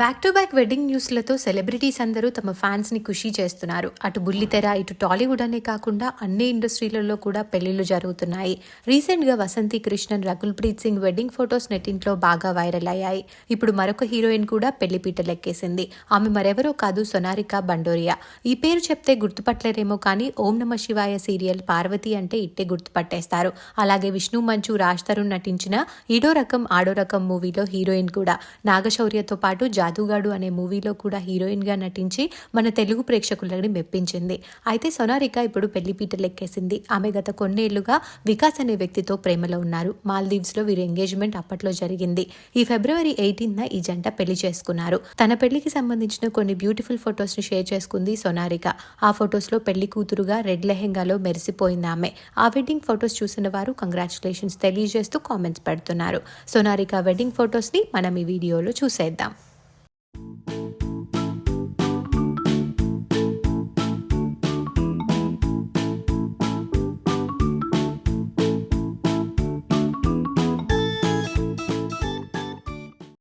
Back to back wedding న్యూస్లతో celebrities అందరూ తమ ఫ్యాన్స్ని చేస్తున్నారు. అటు బుల్లితెర ఇటు టాలీవుడ్ అనే కాకుండా అన్ని ఇండస్ట్రీలలో కూడా పెళ్ళిళ్ళు జరుగుతున్నాయి. రీసెంట్గా వసంతి కృష్ణన్ రకుల్ ప్రీత్ సింగ్ వెడ్డింగ్ ఫొటోస్ నెట్టింట్లో బాగా వైరల్ అయ్యాయి. ఇప్పుడు మరొక హీరోయిన్ కూడా పెళ్ళి పీటలెక్కేసింది ఆమె మరెవరో కాదు సొనారిక బండోరియా. ఈ పేరు చెప్తే గుర్తుపట్టలేరేమో కానీ ఓం నమ శివాయ సీరియల్ పార్వతి అంటే ఇట్టే గుర్తుపట్టేస్తారు. అలాగే విష్ణు మంచు రాజ్ తరుణ్ నటించిన ఈడో రకం ఆడో రకం మూవీలో హీరోయిన్ కూడా. నాగశౌర్యతో పాటు జాదుగాడు అనే మూవీలో కూడా హీరోయిన్గా నటించి మన తెలుగు ప్రేక్షకులని మెప్పించింది. అయితే సొనారిక ఇప్పుడు పెళ్ళి పీటలెక్కేసింది ఆమె గత కొన్నేళ్ళుగా వికాస్ అనే వ్యక్తితో ప్రేమలో ఉన్నారు. మాల్దీవ్స్లో వీరి ఎంగేజ్మెంట్ అప్పట్లో జరిగింది. ఈ ఫిబ్రవరి ఎయిటీన్ ఈ జంట పెళ్ళి చేసుకున్నారు. తన పెళ్ళికి సంబంధించిన కొన్ని బ్యూటిఫుల్ ఫొటోస్ని షేర్ చేసుకుంది సొనారిక. ఆ ఫొటోస్లో పెళ్ళి కూతురుగా రెడ్ లెహెంగాలో మెరిసిపోయింది ఆమె. ఆ వెడ్డింగ్ ఫొటోస్ చూసిన వారు కంగ్రాచులేషన్స్ తెలియజేస్తూ కామెంట్స్ పెడుతున్నారు. సొనారిక వెడ్డింగ్ ఫొటోస్ని మనం ఈ వీడియోలో చూసేద్దాం.